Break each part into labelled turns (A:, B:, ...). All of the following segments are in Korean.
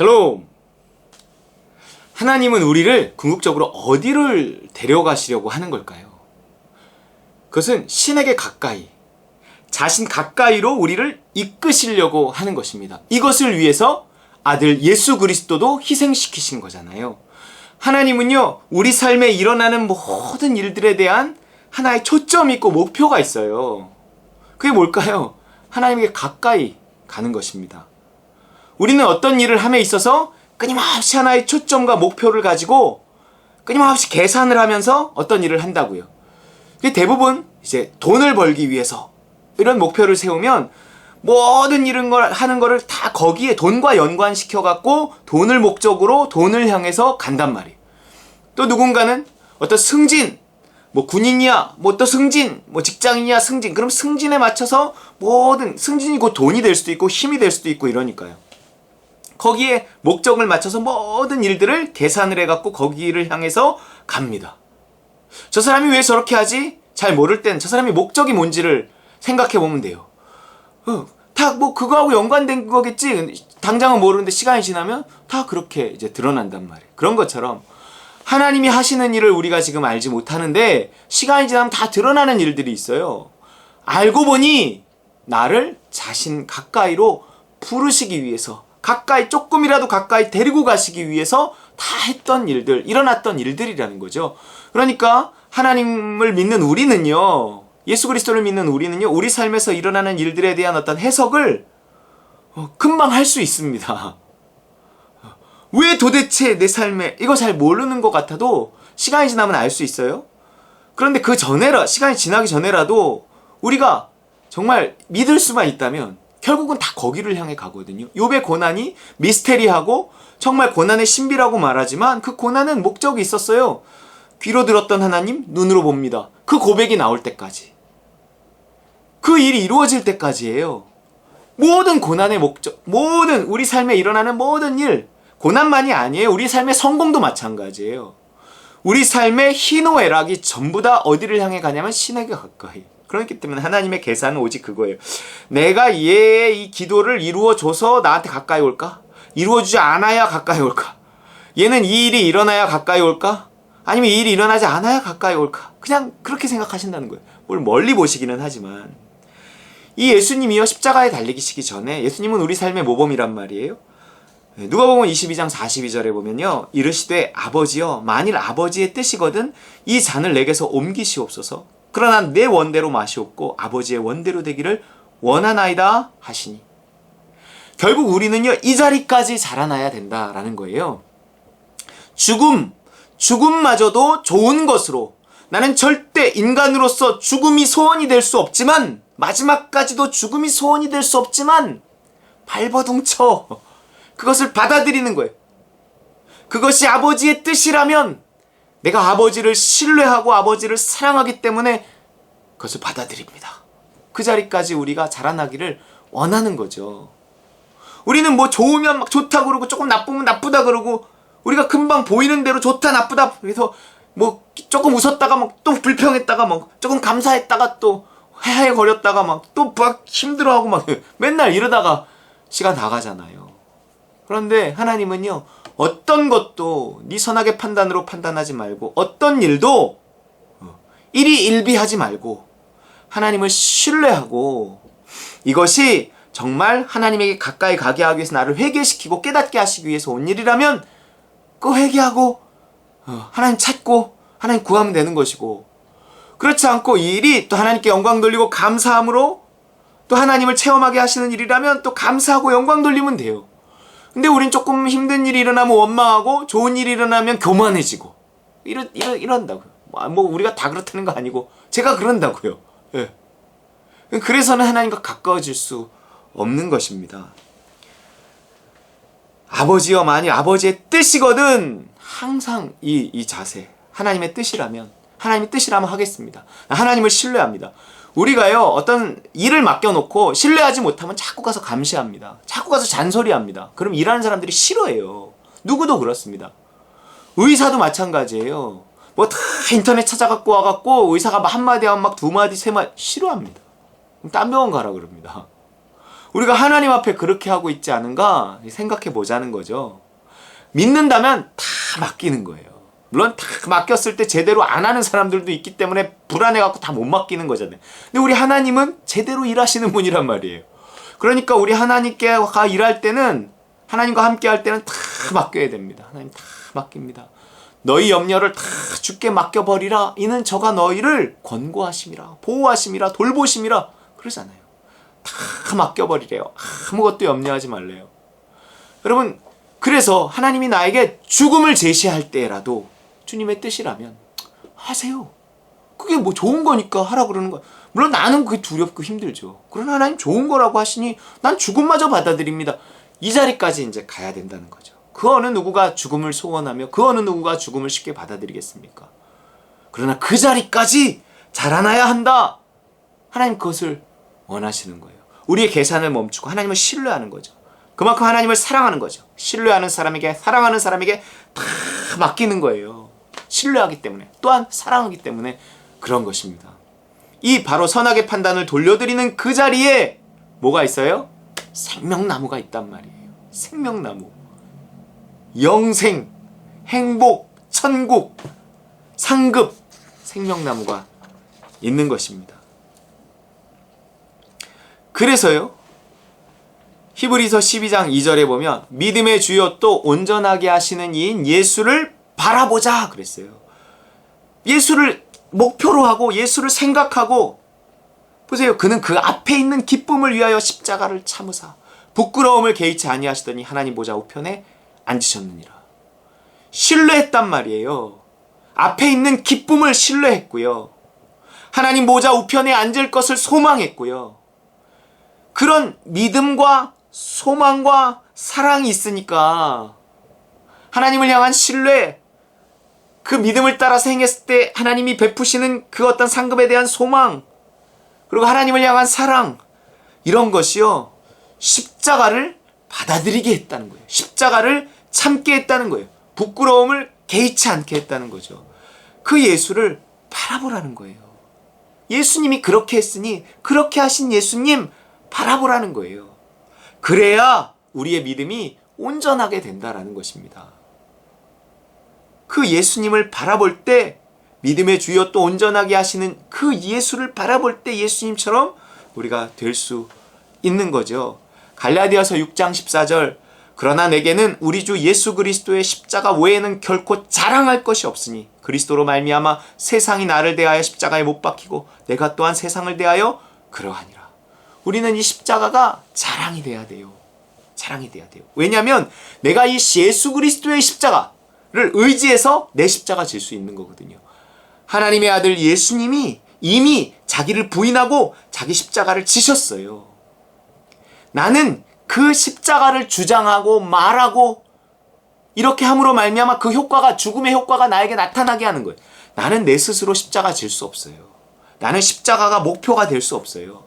A: 샬롬! 하나님은 우리를 궁극적으로 어디를 데려가시려고 하는 걸까요? 그것은 신에게 가까이, 자신 가까이로 우리를 이끄시려고 하는 것입니다. 이것을 위해서 아들 예수 그리스도도 희생시키신 거잖아요. 하나님은요, 우리 삶에 일어나는 모든 일들에 대한 하나의 초점이 있고 목표가 있어요. 그게 뭘까요? 하나님에게 가까이 가는 것입니다. 우리는 어떤 일을 함에 있어서 끊임없이 하나의 초점과 목표를 가지고 끊임없이 계산을 하면서 어떤 일을 한다고요. 대부분 이제 돈을 벌기 위해서 이런 목표를 세우면 모든 이런 걸 하는 거를 다 거기에 돈과 연관시켜 갖고 돈을 목적으로 돈을 향해서 간단 말이에요. 또 누군가는 어떤 승진, 뭐 군인이야, 뭐 또 승진, 뭐 직장인이야 승진. 그럼 승진에 맞춰서 모든 승진이 곧 돈이 될 수도 있고 힘이 될 수도 있고 이러니까요. 거기에 목적을 맞춰서 모든 일들을 계산을 해갖고 거기를 향해서 갑니다. 저 사람이 왜 저렇게 하지? 잘 모를 땐 저 사람이 목적이 뭔지를 생각해 보면 돼요. 어, 다뭐 그거하고 연관된 거겠지. 당장은 모르는데 시간이 지나면 다 그렇게 이제 드러난단 말이에요. 그런 것처럼 하나님이 하시는 일을 우리가 지금 알지 못하는데 시간이 지나면 다 드러나는 일들이 있어요. 알고 보니 나를 자신 가까이로 부르시기 위해서 가까이 조금이라도 가까이 데리고 가시기 위해서 다 했던 일들, 일어났던 일들이라는 거죠. 그러니까 하나님을 믿는 우리는요. 예수 그리스도를 믿는 우리는요. 우리 삶에서 일어나는 일들에 대한 어떤 해석을 어, 금방 할 수 있습니다. 왜 도대체 내 삶에 이거 잘 모르는 것 같아도 시간이 지나면 알 수 있어요? 그런데 그 전에라 시간이 지나기 전에라도 우리가 정말 믿을 수만 있다면 결국은 다 거기를 향해 가거든요. 욥의 고난이 미스테리하고 정말 고난의 신비라고 말하지만 그 고난은 목적이 있었어요. 귀로 들었던 하나님 눈으로 봅니다. 그 고백이 나올 때까지. 그 일이 이루어질 때까지예요. 모든 고난의 목적, 모든 우리 삶에 일어나는 모든 일, 고난만이 아니에요. 우리 삶의 성공도 마찬가지예요. 우리 삶의 희노애락이 전부 다 어디를 향해 가냐면 신에게 가까이. 그렇기 때문에 하나님의 계산은 오직 그거예요. 내가 얘의 이 기도를 이루어줘서 나한테 가까이 올까? 이루어주지 않아야 가까이 올까? 얘는 이 일이 일어나야 가까이 올까? 아니면 이 일이 일어나지 않아야 가까이 올까? 그냥 그렇게 생각하신다는 거예요. 뭘 멀리 보시기는 하지만. 이 예수님이요, 십자가에 달리기시기 전에 예수님은 우리 삶의 모범이란 말이에요. 네, 누가 보면 22장 42절에 보면요. 이르시되 아버지여 만일 아버지의 뜻이거든 이 잔을 내게서 옮기시옵소서. 그러나 내 원대로 마시옵고 아버지의 원대로 되기를 원하나이다 하시니. 결국 우리는요. 이 자리까지 자라나야 된다라는 거예요. 죽음, 죽음마저도 좋은 것으로 나는 절대 인간으로서 죽음이 소원이 될 수 없지만 마지막까지도 죽음이 소원이 될 수 없지만 발버둥쳐 그것을 받아들이는 거예요. 그것이 아버지의 뜻이라면 내가 아버지를 신뢰하고 아버지를 사랑하기 때문에 그것을 받아들입니다. 그 자리까지 우리가 자라나기를 원하는 거죠. 우리는 뭐 좋으면 막 좋다 그러고 조금 나쁘면 나쁘다 그러고 우리가 금방 보이는 대로 좋다 나쁘다 그래서 뭐 조금 웃었다가 막 또 불평했다가 막 조금 감사했다가 또 헤헤 거렸다가 막 또 막 힘들어하고 막 맨날 이러다가 시간 다 가잖아요. 그런데 하나님은요 어떤 것도 네 선악의 판단으로 판단하지 말고 어떤 일도 어, 일이 일비하지 말고 하나님을 신뢰하고 이것이 정말 하나님에게 가까이 가게 하기 위해서 나를 회개시키고 깨닫게 하시기 위해서 온 일이라면 그 회개하고 어, 하나님 찾고 하나님 구하면 되는 것이고 그렇지 않고 이 일이 또 하나님께 영광 돌리고 감사함으로 또 하나님을 체험하게 하시는 일이라면 또 감사하고 영광 돌리면 돼요. 근데 우린 조금 힘든 일이 일어나면 원망하고 좋은 일이 일어나면 교만해지고 이러, 이러, 이런다고요. 뭐, 뭐 우리가 다 그렇다는 거 아니고 제가 그런다고요. 예. 그래서는 하나님과 가까워질 수 없는 것입니다. 아버지여 만일 아버지의 뜻이거든 항상 이, 이 자세 하나님의 뜻이라면 하나님의 뜻이라면 하겠습니다. 하나님을 신뢰합니다. 우리가요, 어떤 일을 맡겨놓고 신뢰하지 못하면 자꾸 가서 감시합니다. 자꾸 가서 잔소리합니다. 그럼 일하는 사람들이 싫어해요. 누구도 그렇습니다. 의사도 마찬가지예요. 뭐 다 인터넷 찾아갖고 와갖고 의사가 한마디 하면 막 두 마디, 세 마디 싫어합니다. 딴 병원 가라 그럽니다. 우리가 하나님 앞에 그렇게 하고 있지 않은가 생각해 보자는 거죠. 믿는다면 다 맡기는 거예요. 물론 다 맡겼을 때 제대로 안 하는 사람들도 있기 때문에 불안해갖고 다 못 맡기는 거잖아요. 근데 우리 하나님은 제대로 일하시는 분이란 말이에요. 그러니까 우리 하나님께 일할 때는 하나님과 함께 할 때는 다 맡겨야 됩니다. 하나님 다 맡깁니다. 너희 염려를 다 주께 맡겨버리라. 이는 저가 너희를 권고하심이라, 보호하심이라, 돌보심이라. 그러잖아요. 다 맡겨버리래요. 아무것도 염려하지 말래요. 여러분, 그래서 하나님이 나에게 죽음을 제시할 때라도 주님의 뜻이라면 하세요. 그게 뭐 좋은 거니까 하라 그러는 거야. 물론 나는 그게 두렵고 힘들죠. 그러나 하나님 좋은 거라고 하시니 난 죽음마저 받아들입니다. 이 자리까지 이제 가야 된다는 거죠. 그 어느 누구가 죽음을 소원하며 그 어느 누구가 죽음을 쉽게 받아들이겠습니까? 그러나 그 자리까지 자라나야 한다. 하나님 그것을 원하시는 거예요. 우리의 계산을 멈추고 하나님을 신뢰하는 거죠. 그만큼 하나님을 사랑하는 거죠. 신뢰하는 사람에게 사랑하는 사람에게 다 맡기는 거예요. 신뢰하기 때문에 또한 사랑하기 때문에 그런 것입니다. 이 바로 선악의 판단을 돌려드리는 그 자리에 뭐가 있어요? 생명나무가 있단 말이에요. 생명나무. 영생, 행복, 천국, 상급, 생명나무가 있는 것입니다. 그래서요, 히브리서 12장 2절에 보면 믿음의 주요 또 온전하게 하시는 이인 예수를 바라보자 그랬어요. 예수를 목표로 하고 예수를 생각하고 보세요. 그는 그 앞에 있는 기쁨을 위하여 십자가를 참으사 부끄러움을 개의치 아니하시더니 하나님 보좌 우편에 앉으셨느니라. 신뢰했단 말이에요. 앞에 있는 기쁨을 신뢰했고요. 하나님 보좌 우편에 앉을 것을 소망했고요. 그런 믿음과 소망과 사랑이 있으니까 하나님을 향한 신뢰, 그 믿음을 따라서 행했을 때 하나님이 베푸시는 그 어떤 상급에 대한 소망, 그리고 하나님을 향한 사랑, 이런 것이요, 십자가를 받아들이게 했다는 거예요. 십자가를 참게 했다는 거예요. 부끄러움을 개의치 않게 했다는 거죠. 그 예수를 바라보라는 거예요. 예수님이 그렇게 했으니, 그렇게 하신 예수님 바라보라는 거예요. 그래야 우리의 믿음이 온전하게 된다라는 것입니다. 그 예수님을 바라볼 때 믿음의 주여 또 온전하게 하시는 그 예수를 바라볼 때 예수님처럼 우리가 될 수 있는 거죠. 갈라디아서 6장 14절 그러나 내게는 우리 주 예수 그리스도의 십자가 외에는 결코 자랑할 것이 없으니 그리스도로 말미암아 세상이 나를 대하여 십자가에 못 박히고 내가 또한 세상을 대하여 그러하니라. 우리는 이 십자가가 자랑이 돼야 돼요. 자랑이 돼야 돼요. 왜냐하면 내가 이 예수 그리스도의 십자가 를 의지해서 내 십자가 질 수 있는 거거든요. 하나님의 아들 예수님이 이미 자기를 부인하고 자기 십자가를 지셨어요. 나는 그 십자가를 주장하고 말하고 이렇게 함으로 말미암아 그 효과가 죽음의 효과가 나에게 나타나게 하는 거예요. 나는 내 스스로 십자가 질 수 없어요. 나는 십자가가 목표가 될 수 없어요.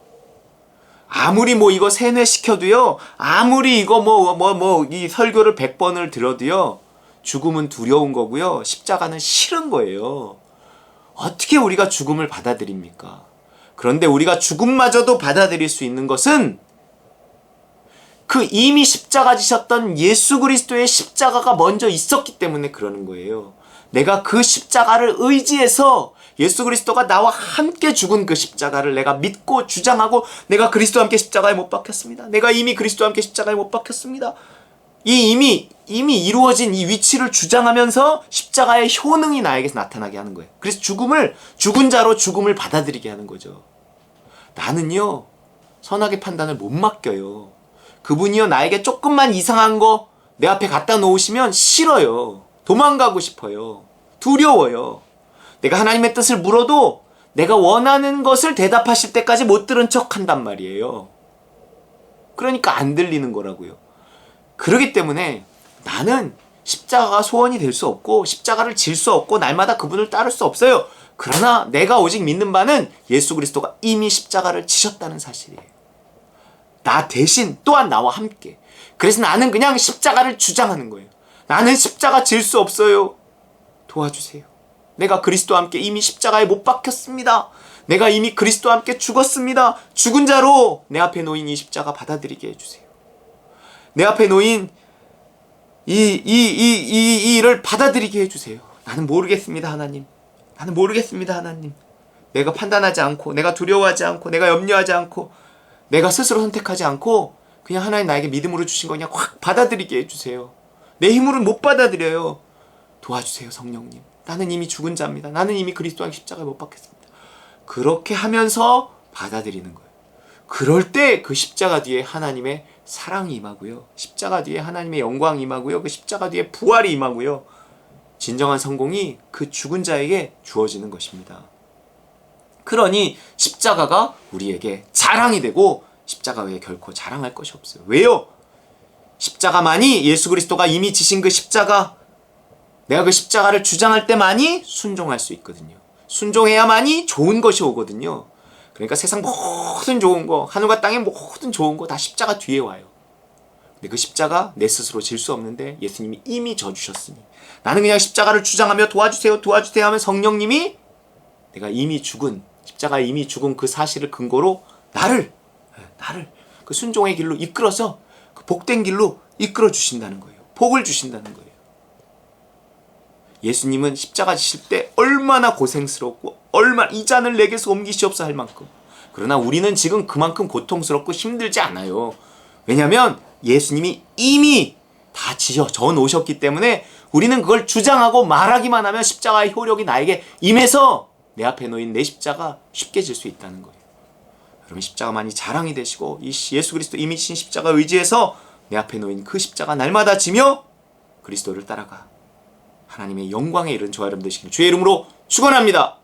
A: 아무리 뭐 이거 세뇌시켜도요, 아무리 이거 뭐, 뭐, 뭐, 이 설교를 100번을 들어도요, 죽음은 두려운 거고요, 십자가는 싫은 거예요. 어떻게 우리가 죽음을 받아들입니까? 그런데 우리가 죽음마저도 받아들일 수 있는 것은 그 이미 십자가 지셨던 예수 그리스도의 십자가가 먼저 있었기 때문에 그러는 거예요. 내가 그 십자가를 의지해서 예수 그리스도가 나와 함께 죽은 그 십자가를 내가 믿고 주장하고 내가 그리스도와 함께 십자가에 못 박혔습니다. 내가 이미 그리스도와 함께 십자가에 못 박혔습니다. 이 이미 이미 이루어진 이 위치를 주장하면서 십자가의 효능이 나에게서 나타나게 하는 거예요. 그래서 죽음을 죽은 자로 죽음을 받아들이게 하는 거죠. 나는요 선악의 판단을 못 맡겨요. 그분이요 나에게 조금만 이상한 거 내 앞에 갖다 놓으시면 싫어요. 도망가고 싶어요. 두려워요. 내가 하나님의 뜻을 물어도 내가 원하는 것을 대답하실 때까지 못 들은 척 한단 말이에요. 그러니까 안 들리는 거라고요. 그러기 때문에 나는 십자가가 소원이 될 수 없고 십자가를 질 수 없고 날마다 그분을 따를 수 없어요. 그러나 내가 오직 믿는 바는 예수 그리스도가 이미 십자가를 지셨다는 사실이에요. 나 대신 또한 나와 함께. 그래서 나는 그냥 십자가를 주장하는 거예요. 나는 십자가 질 수 없어요. 도와주세요. 내가 그리스도와 함께 이미 십자가에 못 박혔습니다. 내가 이미 그리스도와 함께 죽었습니다. 죽은 자로 내 앞에 놓인 이 십자가 받아들이게 해주세요. 내 앞에 놓인 이, 이, 이, 이, 이 일을 받아들이게 해주세요. 나는 모르겠습니다, 하나님. 나는 모르겠습니다, 하나님. 내가 판단하지 않고, 내가 두려워하지 않고, 내가 염려하지 않고, 내가 스스로 선택하지 않고, 그냥 하나님 나에게 믿음으로 주신 거 그냥 확 받아들이게 해주세요. 내 힘으로는 못 받아들여요. 도와주세요, 성령님. 나는 이미 죽은 자입니다. 나는 이미 그리스도와 십자가에 못 박혔습니다. 그렇게 하면서 받아들이는 거예요. 그럴 때 그 십자가 뒤에 하나님의 사랑이 임하고요. 십자가 뒤에 하나님의 영광이 임하고요. 그 십자가 뒤에 부활이 임하고요. 진정한 성공이 그 죽은 자에게 주어지는 것입니다. 그러니 십자가가 우리에게 자랑이 되고 십자가 외에 결코 자랑할 것이 없어요. 왜요? 십자가만이 예수 그리스도가 이미 지신 그 십자가 내가 그 십자가를 주장할 때만이 순종할 수 있거든요. 순종해야만이 좋은 것이 오거든요. 그러니까 세상 모든 좋은 거, 하늘과 땅의 모든 좋은 거 다 십자가 뒤에 와요. 근데 그 십자가 내 스스로 질 수 없는데 예수님이 이미 져주셨으니 나는 그냥 십자가를 주장하며 도와주세요, 도와주세요 하면 성령님이 내가 이미 죽은 십자가에 이미 죽은 그 사실을 근거로 나를 예, 나를 그 순종의 길로 이끌어서 그 복된 길로 이끌어 주신다는 거예요. 복을 주신다는 거예요. 예수님은 십자가 지실 때 얼마나 고생스럽고 얼마 이 잔을 내게서 옮기시옵소 할 만큼 그러나 우리는 지금 그만큼 고통스럽고 힘들지 않아요. 왜냐하면 예수님이 이미 다 지어 져 놓으셨기 때문에 우리는 그걸 주장하고 말하기만 하면 십자가의 효력이 나에게 임해서 내 앞에 놓인 내 십자가 쉽게 질 수 있다는 거예요. 여러분 십자가만이 자랑이 되시고 이 예수 그리스도 이미 신 십자가 의지해서 내 앞에 놓인 그 십자가 날마다 지며 그리스도를 따라가 하나님의 영광에 이른 저와 여러분 되시길 주의 이름으로 축원합니다.